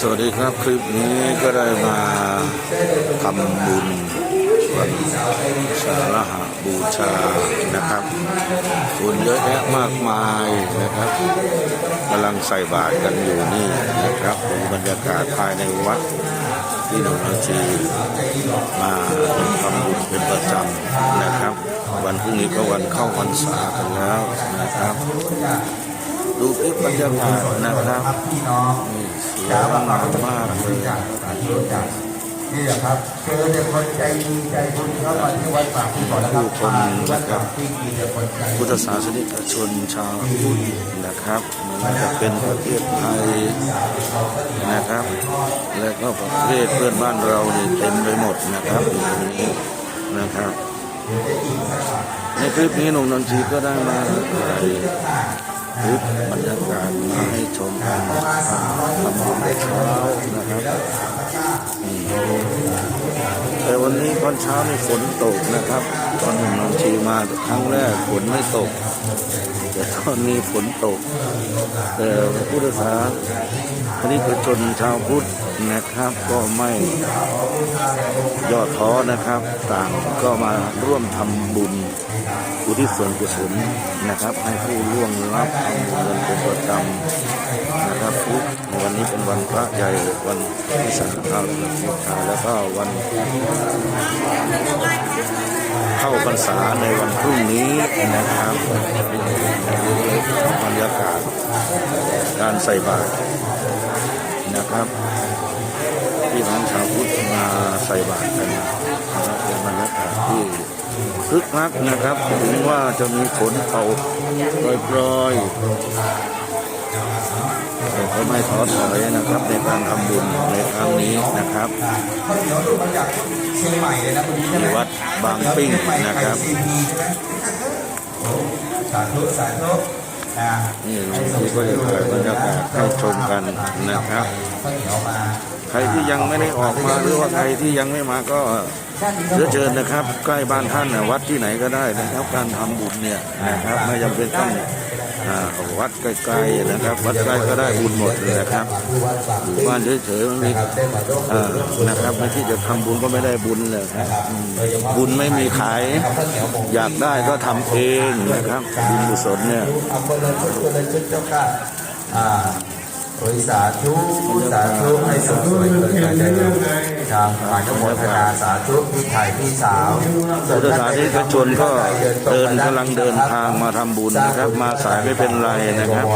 สวัสดีครับคลิปนี้ก็ได้มาทำบุญวันสารหาบูชานะครับคนเยอะแยะมากมายนะครับกำลังใส่บาตรกันอยู่นี่นะครับเป็นบรรยากาศภายในวัดที่หนองนาชีมาทำบุญเป็นประจำนะครับ วันพรุ่งนี้ก็วันเข้าพรรษากันแล้วนะครับ ดูคลิปบรรยากาศนะครับพี่น้องนี่สวยงามมากเลยจากสถานที่รู้จักนี่แหละครับเจอแต่คนใจดีใจบุญเข้ามาที่วัดป่าที่ก่อนนะครับผู้คนมาที่วัดนะครับป่าที่มีแต่คนใจพุทธศาสนิกชนชาวพุทธนะครับไม่ว่าจะเป็นประเทศไทยนะครับ และก็ประเทศเพื่อนบ้านเรานี่เต็มไปหมดนะครับอยู่ตรงนี้นะครับ ในคลิปนี้หนุ่มนนทรีก็ได้มาถ่ายคลิป บรรยากาศมาให้ชมกันทำบุญเช้านะครับ อนเช้านี่ฝนตกนะครับ ตอนหนุ่มนนทรีมาครั้งแรกฝนไม่ตก แต่ตอนนี้ฝนตกแต่พุทธศาสนิกชนชาวพุทธนะครับ ก็ไม่ย่อท้อนะครับ ต่างก็มาร่วมทำบุญอุทิศส่วนกุศลนะครับ ให้ผู้ล่วงลับทำบุญกันเป็นประจำนะครับทุก วันพระใหญ่วันที่สามข้าวบูชาแล้วก็วันเข้าพรรษาในวันพรุ่งนี้นะครับบรรยากาศการใส่บาตรนะครับพี่น้องชาวพุทธมาใส่บาตรกันนะครับเป็นบรรยากาศที่คึกคักนะครับถึงว่าจะมีฝนตกโปรยๆ แต่ก็ไม่ท้อถอยนะครับในการทำบุญในครั้งนี้นะครับที่วัดบางปิ้งนะครับซีพีใช่ไหมโอ้สาธุสาธุนี่หลวงพี่ก็จะถ่ายบรรยากาศให้ชมกันนะครับ ใครที่ยังไม่ได้ออกมาหรือว่าใครที่ยังไม่มาก็เชื้อเชิญนะครับ ใกล้บ้านท่านวัดที่ไหนก็ได้นะครับ การทำบุญเนี่ยนะครับไม่จำเป็นต้อง วัดใกล้ๆนะครับ วัดใกล้ก็ได้บุญหมดเลยนะครับอยู่บ้านเฉยๆมันมีอ่นะครับไม่ที่จะทำบุญก็ไม่ได้บุญเลยครับบุญไม่มีขาย อยากได้ก็ทำเองนะครับบุญกุศลเนี่ยอำเภอเลยชุดเลยชุดเจ้าค่ะอ่าโอ้ยสาธุสาธุให้สมสวยเกิด การได้รับทางฝ่ายนโมทนาสาธุพี่ไทยพี่สาวพุทธศาสนิกชนก็เดินกำลังเดินทางมาทำบุญนะครับ มาสายไม่เป็นไรนะครับ